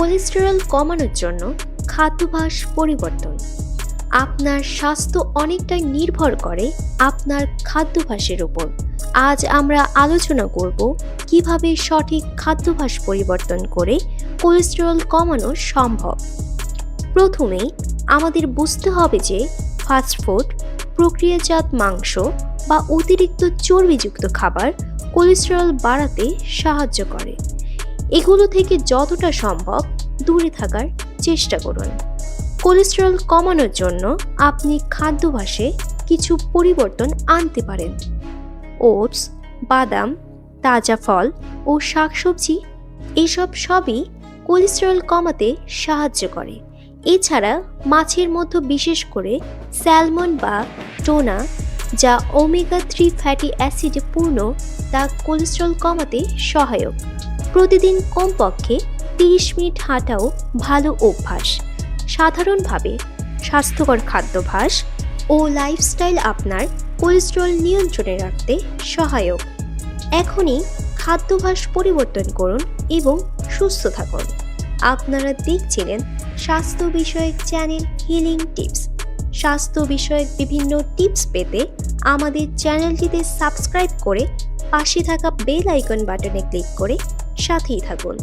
Cholesterol কমানোর জন্য খাদ্যাভ্যাস পরিবর্তন। আপনার স্বাস্থ্য অনেকটাই নির্ভর করে আপনার খাদ্যাভ্যাসের উপর। আজ আমরা আলোচনা করব কীভাবে সঠিক খাদ্যাভ্যাস পরিবর্তন করে কোলেস্টেরল কমানো সম্ভব। প্রথমেই আমাদের বুঝতে হবে যে ফাস্টফুড প্রক্রিয়াজাত মাংস বা অতিরিক্ত চর্বিযুক্ত খাবার কোলেস্টেরল বাড়াতে সাহায্য করে। এগুলো থেকে যতটা সম্ভব দূরে থাকার চেষ্টা করুন। কোলেস্টেরল কমানোর জন্য আপনি খাদ্যাভ্যাসে কিছু পরিবর্তন আনতে পারেন। ওটস, বাদাম, তাজা ফল ও শাকসবজি এসব সবই কোলেস্টেরল কমাতে সাহায্য করে। এছাড়া মাছের মধ্যে বিশেষ করে স্যালমন বা টোনা যা ওমেগা থ্রি ফ্যাটি অ্যাসিডে পূর্ণ তা কোলেস্টেরল কমাতে সহায়ক। প্রতিদিন কমপক্ষে তিরিশ মিনিট হাঁটাও ভালো অভ্যাস। সাধারণভাবে স্বাস্থ্যকর খাদ্যাভ্যাস ও লাইফস্টাইল আপনার কোলেস্টেরল নিয়ন্ত্রণে রাখতে সহায়ক। এখনই খাদ্যাভ্যাস পরিবর্তন করুন এবং সুস্থ থাকুন। আপনারা দেখছিলেন স্বাস্থ্য বিষয়ক চ্যানেল হিলিং টিপস স্বাস্থ্য বিষয়ক বিভিন্ন টিপস পেতে আমাদের চ্যানেলটিতে সাবস্ক্রাইব করে পাশে থাকা বেল আইকন বাটনে ক্লিক করে সাথেই থাকুন।